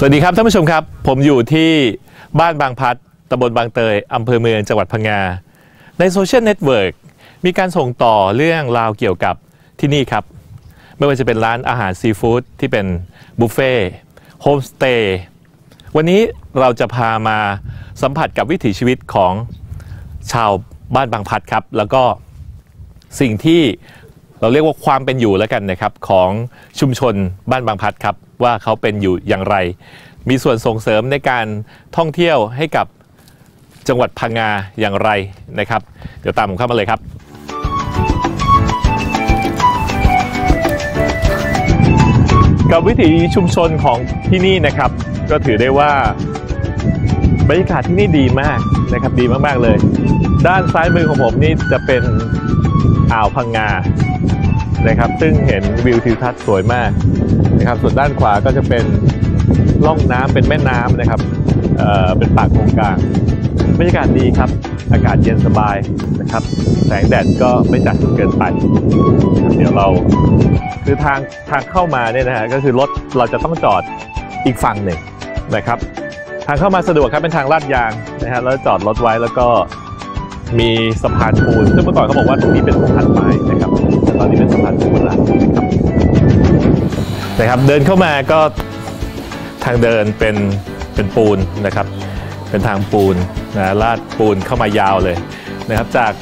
สวัสดีครับท่านผู้ชมครับ ผมอยู่ที่บ้านบางพัดตำบลบางเตยอำเภอเมืองจังหวัดพังงา ในโซเชียลเน็ตเวิร์กมีการส่งต่อเรื่องราวเกี่ยวกับที่นี่ครับ ไม่ว่าจะเป็นร้านอาหารซีฟู้ดที่เป็นบุฟเฟ่โฮมสเตย์วันนี้เราจะพามาสัมผัสกับวิถีชีวิตของชาวบ้านบางพัดครับ แล้วก็สิ่งที่ เราเรียกว่าความเป็นอยู่แล้วกันนะครับของชุมชนบ้านบางพัดครับ ว่าเขาเป็นอยู่อย่างไร มีส่วนส่งเสริมในการท่องเที่ยวให้กับจังหวัดพังงาอย่างไรนะครับ เดี๋ยวตามผมเข้ามาเลยครับ กับวิถีชุมชนของที่นี่นะครับ ก็ถือได้ว่าบรรยากาศที่นี่ดีมากนะครับดีมากๆเลย ด้านซ้ายมือของผมนี่จะเป็นอ่าวพังงา นะครับ ซึ่งเห็นวิวทิวทัศน์สวยมากนะครับ ส่วนด้านขวาก็จะเป็นล่องน้ำเป็นแม่น้ำนะครับเอ่อเป็นปากโครงกลางบรรยากาศดีครับ อากาศเย็นสบายนะครับ แสงแดดก็ไม่จัดจนเกินไปเดี๋ยวเรา คือทางทางเข้ามาเนี่ยนะฮะก็คือรถเราจะต้องจอดอีกฝั่งหนึ่งนะครับ ทางเข้ามาสะดวกครับเป็นทางลาดยางนะฮะแล้วจอดรถไว้แล้วก็มีสะพานปูนซึ่งเมื่อก่อนเขาบอกว่าตรงนี้เป็นสะพานไม้นะครับ นี้เป็นสะพานปูนแล้วนะครับนะครับเดินเข้ามาก็ทางเดินเป็นเป็นปูนนะครับ เป็นทางปูนนะลาดปูนเข้ามายาวเลยนะครับ จาก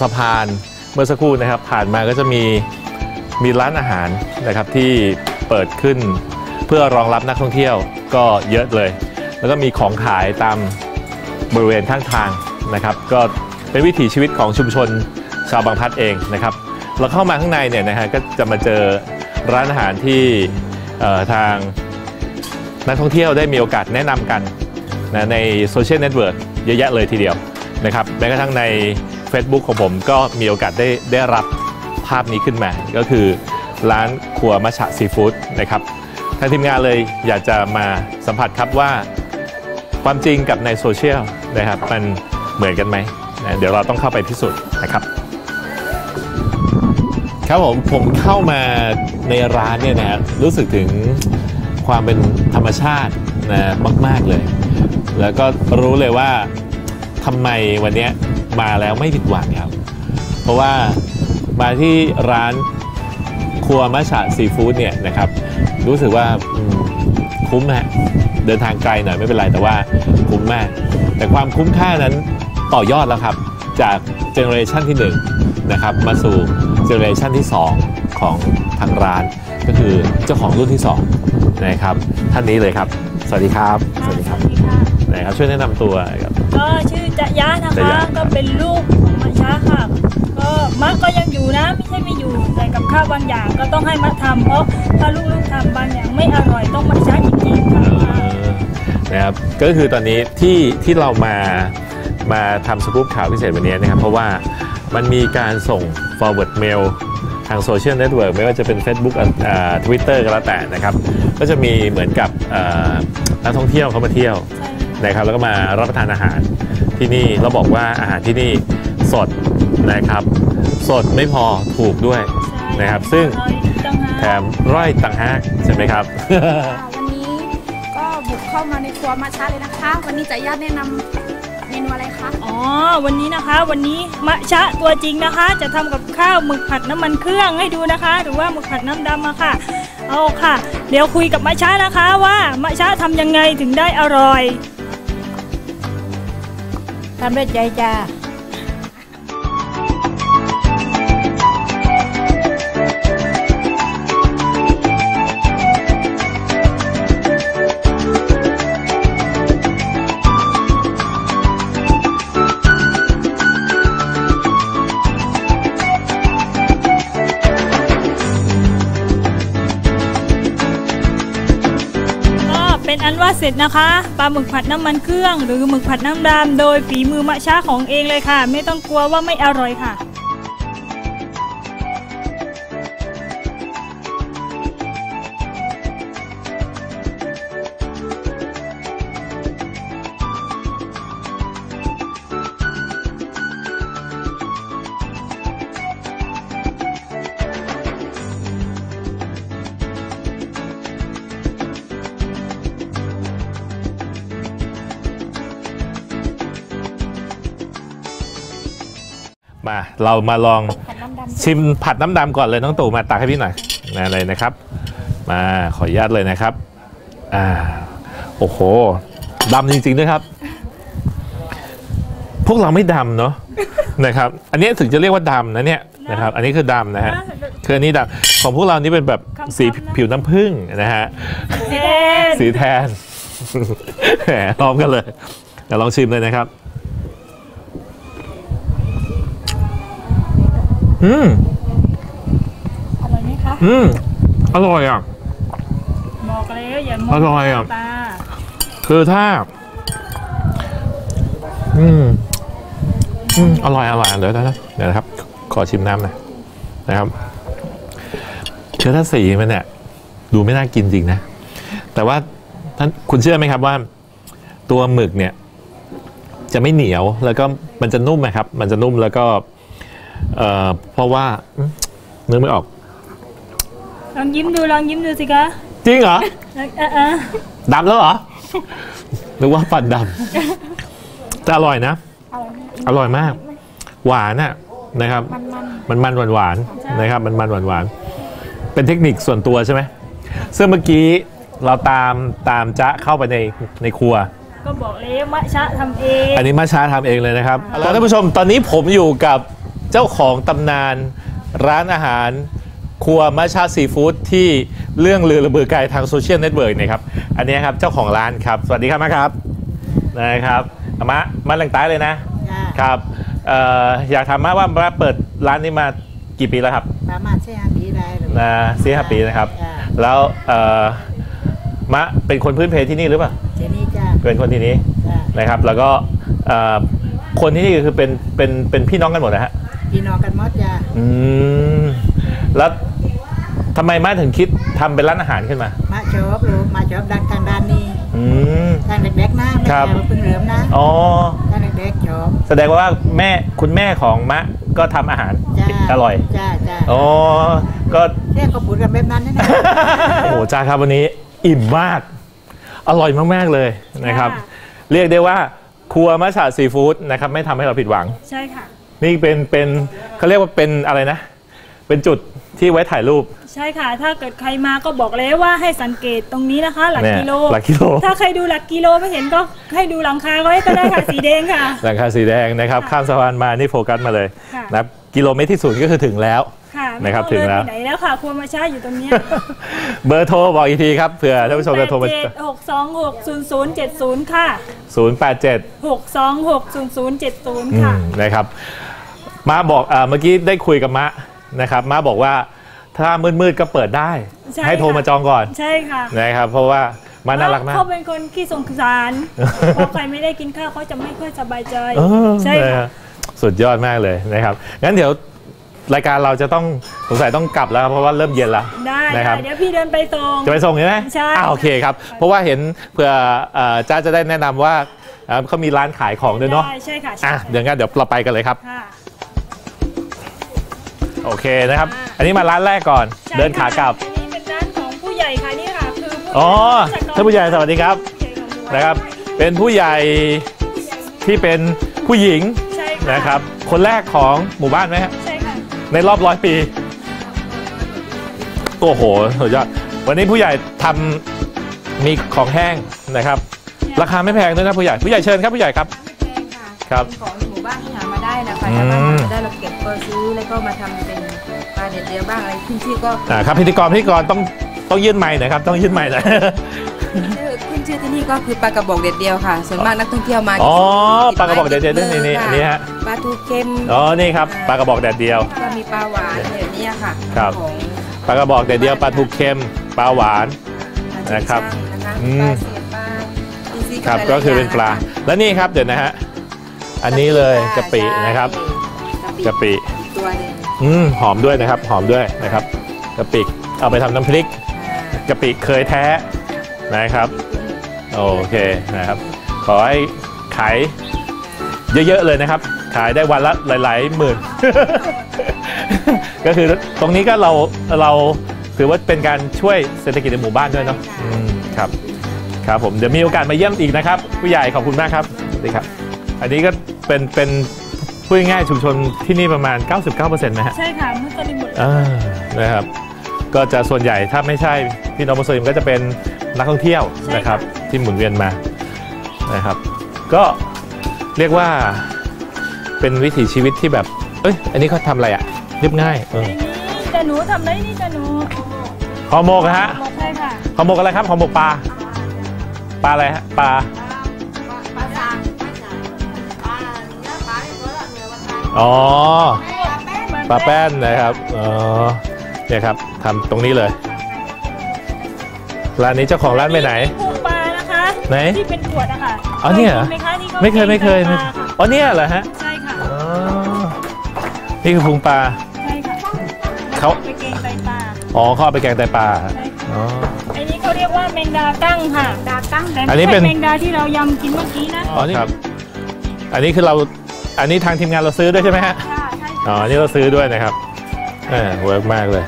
สะพานเมื่อสักครู่นะครับ ผ่านมาก็จะมีมีร้านอาหารนะครับที่เปิดขึ้นเพื่อรองรับนักท่องเที่ยวก็เยอะเลย แล้วก็มีของขายตามบริเวณข้างทางนะครับ ก็เป็นวิถีชีวิตของชุมชนชาวบางพัดเองนะครับ เราเข้ามาข้างในเนี่ยนะฮะก็จะมาเจอร้านอาหารที่ทางนักท่องเที่ยวได้มีโอกาสแนะนำกันนะในโซเชียลเน็ตเวิร์กเยอะแยะเลยทีเดียวนะครับแม้กระทั่งใน Facebook ของผมก็มีโอกาสได้ได้รับภาพนี้ขึ้นมา ก็คือร้านครัวมัชะซีฟู้ดนะครับทางทีมงานเลยอยากจะมาสัมผัสครับว่าความจริงกับในโซเชียลนะครับมันเหมือนกันไหมนะเดี๋ยวเราต้องเข้าไปพิสูจน์นะครับ ครับผมผมเข้ามาในร้านเนี่ยนะรู้สึกถึงความเป็นธรรมชาตินะมาก ๆ เลย แล้วก็รู้เลยว่าทำไมวันนี้มาแล้วไม่ผิดหวังครับ เพราะว่ามาที่ร้านครัวมัชะซีฟู้ดเนี่ยนะครับ รู้สึกว่าคุ้มฮะเดินทางไกลหน่อยไม่เป็นไรแต่ว่าคุ้มมาก แต่ความคุ้มค่านั้นต่อยอดแล้วครับ จากเจเนอเรชันที่1นะครับมาสู่เจเนอเรชันที่ 2 ของทางร้าน ก็คือเจ้าของรุ่นที่2นะครับท่านนี้เลยครับ สวัสดีครับ สวัสดีครับสวัสดีค่ะนะครับช่วยแนะนำตัวครับ ก็ชื่อจะยะนะจะคะ ยะ ก็เป็นลูกของมะช้าค่ะ ก็มะก็ยังอยู่นะ ไม่ใช่ไม่อยู่ แต่กับข้าวบางอย่างก็ต้องให้มะทำเพราะถ้าลูกๆทำบางอย่างไม่อร่อยต้องมะช้าจริงๆค่ะนะครับก็คือตอนนี้ที่ที่เรามา มาทำสกู๊ปข่าวพิเศษวันนี้นะครับ เพราะว่ามันมีการส่ง forward mail ทางโซเชียลเน็ตเวิร์กไม่ว่าจะเป็น Facebook อ่า Twitter ก็แล้วแต่นะครับ ก็จะมีเหมือนกับอ่านักท่องเที่ยวเขามาเที่ยวนะครับ แล้วก็มารับประทานอาหารที่นี่แล้วบอกว่าอาหารที่นี่สดนะครับ สดไม่พอถูกด้วยนะครับ ซึ่งอร่อยจังฮะแถมร้อยต่างหากใช่ไหมครับค่ะวันนี้ก็บุกเข้ามาในครัวมาช้าเลยนะคะ วันนี้จะญาติแนะนำ วันนี้นะคะ วันนี้มะชะตัวจริงนะคะ จะทำกับข้าวหมึกผัดน้ำมันเครื่องให้ดูนะคะ หรือว่าหมึกผัดน้ำดำอะค่ะเอาค่ะ เดี๋ยวคุยกับมะชะนะคะว่ามะชะทำยังไงถึงได้อร่อยทำด้วยใจจ้า เสร็จนะคะปลาหมึกผัดน้ำมันเครื่อง หรือหมึกผัดน้ำดำโดยฝีมือมะช้าของเองเลยค่ะ ไม่ต้องกลัวว่าไม่อร่อยค่ะ เรามาลองผัดน้ำดำชิมผัดน้ำดำก่อนเลยน้องตู่มาตักให้พี่หน่อยนะเลยนะครับ มาขออนุญาตเลยนะครับอ่าโอ้โหดำจริงๆด้วยครับ พวกเราไม่ดำเนาะนะครับ อันนี้ถึงจะเรียกว่าดำนะเนี่ยนะครับ อันนี้คือดำนะฮะคืออันนี้ดำของพวกเรานี่เป็นแบบสีผิวน้ำผึ้งนะฮะสีแดงสีแทนแหมพร้อมกันเลยเดี๋ยวลองชิมเลยนะครับ อืมอร่อยไหมคะอืมอร่อยอะบอกแล้วอย่ามองอร่อยอะ ตาคือถ้า อืมอืมอร่อยอร่อยเดี๋ยวเดี๋ยวเดี๋ยวนะครับ ขอชิมน้ำหน่อยนะครับคือถ้าสีมันเนี่ยดูไม่น่ากินจริงนะ แต่ว่าท่านคุณเชื่อไหมครับว่า ตัวหมึกเนี่ย จะไม่เหนียวแล้วก็มันจะนุ่มนะครับ มันจะนุ่มแล้วก็ เอ่อเพราะว่าอืมนึกไม่ออก ลองยิ้มดูลองยิ้มดูสิคะจริงเหรอ เออเออเออดำแล้วเหรอนึกว่าฟันดำแต่อร่อยนะ อร่อยไหมอร่อยมาก หวานน่ะนะครับมันมันมันมันหวานหวานๆนะครับ มันมันหวานหวานๆเป็นเทคนิคส่วนตัวใช่ไหมซึ่งเมื่อกี้เราตามตามจ๊ะเข้าไปในในครัว ก็บอกแล้วมะชะทำเอง อันนี้มาช้าทำเองเลยนะครับแล้วท่านผู้ชมตอนนี้ผมอยู่กับ เจ้าของตำนานร้านอาหารครัวมาชาซีฟู้ดที่เรื่องลือระเบือไกลทางโซเชียลเน็ตเวิร์กนะครับ อันนี้ครับเจ้าของร้านครับ สวัสดีครับมาครับนะครับอามะมาแหล่งใต้เลยนะจ้าครับเอ่ออยากถามมาว่ามาเปิดร้านนี้มากี่ปีแล้วครับ ประมาณสี่ห้าปีได้หรือนะสี่ห้าปีนะครับจ้าแล้วเอ่อมะเป็นคนพื้นเพที่นี่หรือเปล่าเจนี่จ้าเป็นคนที่นี้จ้านะครับ แล้วก็เอ่อคนที่นี่คือเป็นเป็นเป็นพี่น้องกันหมดนะฮะ พี่น้องกันหมดจ้าอืมแล้วทำไมมาถึงคิดทำเป็นร้านอาหารขึ้นมา มาชอบลูกมาชอบด้านทางด้านนี้อืม ทางเด็กๆนะไม่ครัใช่บว่าเพิ่งเริ่มนะอ๋อ ทางเด็กๆชอบแสดงว่าแม่คุณแม่ของมะก็ทำอาหารจ้าอร่อย จ้าจ้าอ๋อ ก็ เรียกก็พูดกันแบบนั้นนะเนี่ยโอ้โหจ้าครับวันนี้อิ่มมาก อร่อยมาก ๆ เลยนะครับเรียกได้ว่าครัวมัสาซีฟู้ดนะครับ ไม่ทำให้เราผิดหวัง ใช่ค่ะ นี่เป็นเป็นเขาเรียกว่าเป็นอะไรนะ เป็นจุดที่ไว้ถ่ายรูป ใช่ค่ะ ถ้าเกิดใครมาก็บอกแล้วว่าให้สังเกตตรงนี้นะคะ หลักเนี่ยกิโล หลักกิโล ถ้าใครดูหลักกิโลไม่เห็นก็ให้ดูหลังคาไว้ก็ได้ค่ะสีแดงค่ะ หลังคาสีแดงนะครับข้ามสะพานมานี่โฟกัสมาเลยค่ะนะครับกิโลเมตรที่ศูนย์ก็คือถึงแล้วค่ะนะครับไม่ต้องถึงแล้วเดินไปไหนแล้วค่ะครัวมาช้าอยู่ตรงเนี้ยเบอร์โทรบอกอีกทีครับเผื่อท่านผู้ชมจะโทรมาหกสองหกศูนย์ศูนย์เจ็ดศูนย์ค่ะ087หกสองหกศูนย์ศูนย์เจ็ดศูนย์อืค่ะมนะครับ มาบอกเอ่อเมื่อกี้ได้คุยกับมะนะครับมาบอกว่าถ้ามืดๆก็เปิดได้ ใช่ให้โทรค่ะ มาจองก่อนใช่ค่ะนะครับ เพราะว่ามาน่ารักมาก เขาเป็นคนขี้สงสารพอใครไม่ได้กินข้าวเขาจะไม่ค่อยสบายใจเออใช่นะค่ะฮะสุดยอดมากเลยนะครับ งั้นเดี๋ยวรายการเราจะต้องสงสัยต้องกลับแล้วครับเพราะว่าเริ่มเย็นแล้วได้นะครับค่ะเดี๋ยวพี่เดินไปส่ง จะไปส่งใช่ไหมใช่อ่าโอเคครับ เพราะว่าเห็นเผื่อเอ่อจ้าจะได้แนะนำว่าเอ่อเขามีร้านขายของด้วยเนาะได้ใช่ค่ะใช่อะค่ะเดี๋ยวงั้นเดี๋ยวเราไปกันเลยครับ ค่ะ โอเคนะครับ อันนี้มาร้านแรกก่อนใช่เดินขากลับ อันนี้เป็นร้านของผู้ใหญ่ค่ะนี่ค่ะคือผู้อ๋อจากท่านผู้ใหญ่สวัสดีครับผู้ใหญ่ของหมู่นะครับ เป็นผู้ใหญ่ที่เป็นผู้หญิงใช่ค่ะนะครับ คนแรกของหมู่บ้านไหมฮะใช่ค่ะในรอบร้อยปีโอ้โหสุดยอดวันนี้ผู้ใหญ่ทำมีของแห้งนะครับ ราคาไม่แพงด้วยนะผู้ใหญ่ผู้ใหญ่เชิญครับผู้ใหญ่ครับแพงค่ะครับเป็นของในหมู่บ้านที่หามาได้ นะคะอืมชาวบ้านหามาได้เราเก็บก็ซื้อแล้วก็มาทำเป็นปลาเด็ดเดียวบ้างอะไรขึ้นชื่อก็อ่าครับพิธีกรพิธีกรต้องต้องยื่นไม้หนะครับต้องยื่นไม้หนะชื่อขึ้นชื่อที่นี่ก็คือปลากระบอกเด็ดเดียวค่ะส่วนมากนักท่องเที่ยวมาอ๋อติปลากระบอกเด็ดเดียวตินี่นี่มือันนี้ฮะปลาทูเค็มอ๋อนี่ครับปลากระบอกแดดเดียวก็มีปลาหวานแบบนี้ค่ะครับของปลากระบอกแดดเดียวปลาทูเค็มปลาหวานนะครับนะคะอืปมลาเสียบปลาอินทรีย์ครับหลายๆก็คือเป็นปลาย่งะะและนี่ครับเดี๋ยวนะฮะ อันนี้เลยกะปินะครับกะปิกะปิอีกตัวหนึงอืมหอมด้วยนะครับ หอมด้วยนะครับกะปิเอาไปทำน้ำพริกอ่ากะปิเคยแท้นะครับ โอเคนะครับ ขอให้ขายเยอะๆเลยนะครับ ขายได้วันละหลายๆหมื่น ก็คือตรงนี้ก็เราเราถือว่าเป็นการช่วยเศรษฐกิจในหมู่บ้านด้วยเนาะอืมครับ ครับผมเดี๋ยวมีโอกาสมาเยี่ยมอีกนะครับ ผู้ใหญ่ขอบคุณมากครับสวัสดีครับ อันนี้ก็เป็นเป็นพูดง่ายๆชุมชนที่นี่ประมาณ 99%นะฮะใช่ค่ะมุสลิมหมดเลยอ่านะครับ ก็จะส่วนใหญ่ถ้าไม่ใช่พี่น้องมุสลิมก็จะเป็นนักท่องเที่ยวนะครับที่หมุนเวียนมานะครับ ก็เรียกว่าเป็นวิถีชีวิตที่แบบ เอ้ย อันนี้เขาทำอะไรอะเรียบง่ายเออไอ้นี่แต่หนูทำได้นี่แต่หนูห่อหมกอะฮะบอกใช่ค่ะห่อหมกอะไรครับห่อหมกปลา ปลาอะไรฮะ ปลา อ๋อปลาแป้นนะครับอ๋อเนี่ยครับทำตรงนี้เลยร้านนี้เจ้าของร้านไปไหนปูปลานะคะไหนที่เป็นขวดอะค่ะอ๋อเนี่ยเหรอคไหมคะที่ขาไม่เคยไม่เคยป็ไม่นปลาค่ะอ๋อเนี่ยเหรอฮะใช่ค่ะอ๋อนี่คือพุงปลาใช่ค่ะเขาไปเกงไตปลาอ๋อเขาเอาไปแกงไตปลาใช่ค่ะอ๋อไอ้นี้เขาเรียกว่าแมงดากั้งค่ะดากั้งแต่อัไม่นนี้ใช่เป็นแมงดาที่เรายำกินเมื่อกี้นะอ๋อนี่ครับอันนี้คือเรา อันนี้ทางทีมงานเราซื้อด้วยใช่ไหมฮะค่ะใช่อ๋อนี่เราซื้อด้วยนะครับเออเวิร์กมากเลย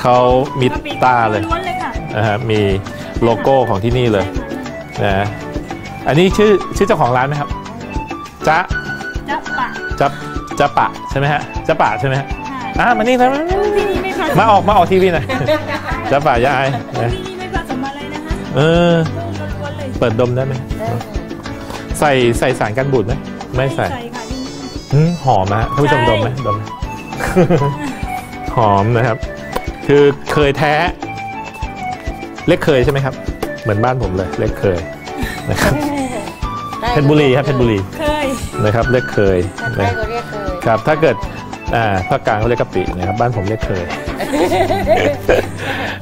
เขามีตาเลยล้วนเลยค่ะนะฮะมีโลโก้ของที่นี่เลยนะฮะอันนี้ชื่อชื่อเจ้าของร้านไหมครับจ๊ะจะปะจ๊ะจ๊ะปะใช่ไหมฮะจ๊ะปะใช่ไหมฮะค่ะอะมานี่นะที่นี่ไม่ผสมมาออกมาออกทีวีหน่อยจ๊ะปะยายนะที่นี่ไม่ผสมอะไรนะคะเออกุ้งล้วนๆเลยเปิดดมได้ไหมใส่ใส่สารกันบูดไหมไม่ใส่ค่ะที่นี่ อืมหอมนะฮะท่านผู้ชมใช่ดมไหมดมไหมหอมนะครับ คือเคยแท้ เล็กเคยใช่ไหมครับ เหมือนบ้านผมเลย เล็กเคยนะครับเพชรบุรีครับเพชรบุรีเคยนะครับ เล็กเคยใกนะล้ก็เรียกเคยครับ ถ้าเกิดอ่าภาคกลางเขาเรียกกะปินะครับ บ้านผมเรียกเคย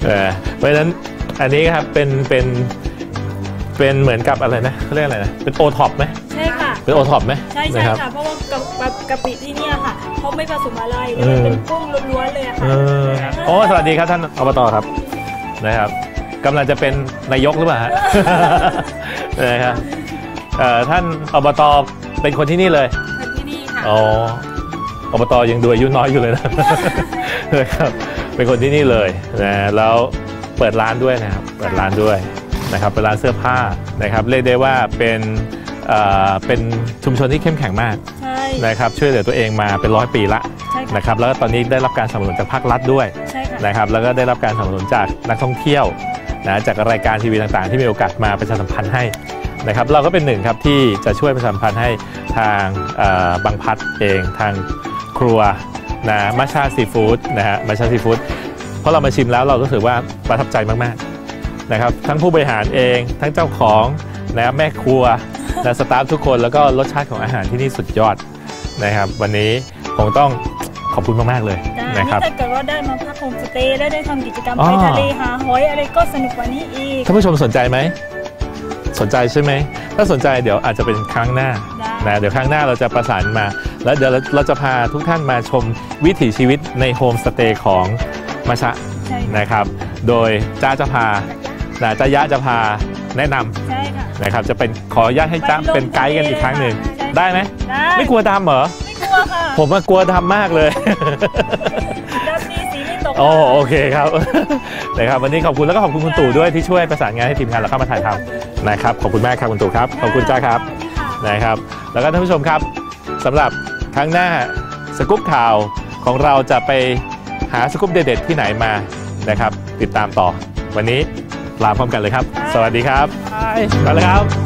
เออเพราะฉะนั้นอันนี้ครับเป็นเป็นเป็นเหมือนกับอะไรนะเขาเรียกอะไรนะเป็นโอท็อปไหมใช่ค่ะเป็นโอท็อปไหมใช่นะใช่ครับค่ะเพราะ ว่ากะกะกะปิที่เนี่ยค่ะเขาไม่ผสมอะไรเออ เป็นกุ้งล้วนๆเลยอะเอค่ะอโอ้สวัสดีครับท่านอบตครับนะครับกำลังจะเป็นนายกหรือเปล่าฮะ นะครับเอ่อท่านอบตเป็นคนที่นี่เลยเป็นที่นี่ค่ะ อ๋ออบตยังดูอายุน้อยอยู่เลยนะ นะครับเป็นคนที่นี่เลยนะแล้วเปิดร้านด้วยนะครับเปิดร้านด้วยนะครับเป็นร้านเสื้อผ้านะครับเรียกได้ว่าเป็นเอ่อเป็นชุมชนที่เข้มแข็งมากใช่ นะครับช่วยเหลือตัวเองมาเป็นร้อยปีละใช่ค่ะ นะครับแล้วก็ตอนนี้ได้รับการสนับสนุนจากภาครัฐด้วยใช่ค่ะ นะครับแล้วก็ได้รับการสนับสนุนจากนักท่องเที่ยวนะจากรายการทีวีต่างๆ ที่มีโอกาสมาประชาสัมพันธ์ให้นะครับเราก็เป็นหนึ่งครับที่จะช่วยประชาสัมพันธ์ให้ทางเอ่อบางพัดเองทางครัวนะมัชชาซีฟู้ดนะฮะมัชชาซีฟู้ดเพราะเรามาชิมแล้วเรารู้สึกว่าประทับใจมากๆนะครับทั้งผู้บริหารเองทั้งเจ้าของนะแม่ครัวและสตาฟทุกคนแล้วก็รสชาติของอาหารที่นี่สุดยอด นะครับ วันนี้คงต้องขอบคุณมาก ๆ เลยจ้านะครับนี่ถ้าเกิดว่าได้มาพักโฮมสเตย์และได้ทำกิจกรรมอ๋อไปทะเลหาหอยอะไรก็สนุกกว่านี้อีกท่านผู้ชมสนใจไหมสนใจใช่ไหม ถ้าสนใจเดี๋ยวอาจจะเป็นครั้งหน้าได้นะเดี๋ยวครั้งหน้าเราจะประสานมา แล้วเดี๋ยวเราเราจะพาทุกท่านมาชมวิถีชีวิตในโฮมสเตย์ของมาชะใช่ค่ะนะครับ โดยจ้าจะพานะจ้ายะจะพาแนะนใช่ค่ะำนะครับ จะเป็นขออนุญาตให้จ้าเป็นไกด์กันอีกครั้งหนึ่งใช่ ได้ไหมได้ไม่กลัวดำเหรอ ไม่กลัวค่ะผมว่ากลัวดำมากเลย ดำดีสีไม่ตกโอ้โอเคครับนะครับวันนี้ขอบคุณแล้วก็ขอบคุณคุณตู่ด้วยที่ช่วยประสานงานให้ทีมงานเราเข้ามาถ่ายทำนะครับขอบคุณมากครับคุณตู่ครับขอบคุณจ้าครับนะครับ แล้วก็ท่านผู้ชมครับสำหรับครั้งหน้าสกุปข่าวของเราจะไปหาสกุปเด็ดๆที่ไหนมานะครับ ติดตามต่อ วันนี้ลาพร้อมกันเลยครับ สวัสดีครับไปไปแล้วครับ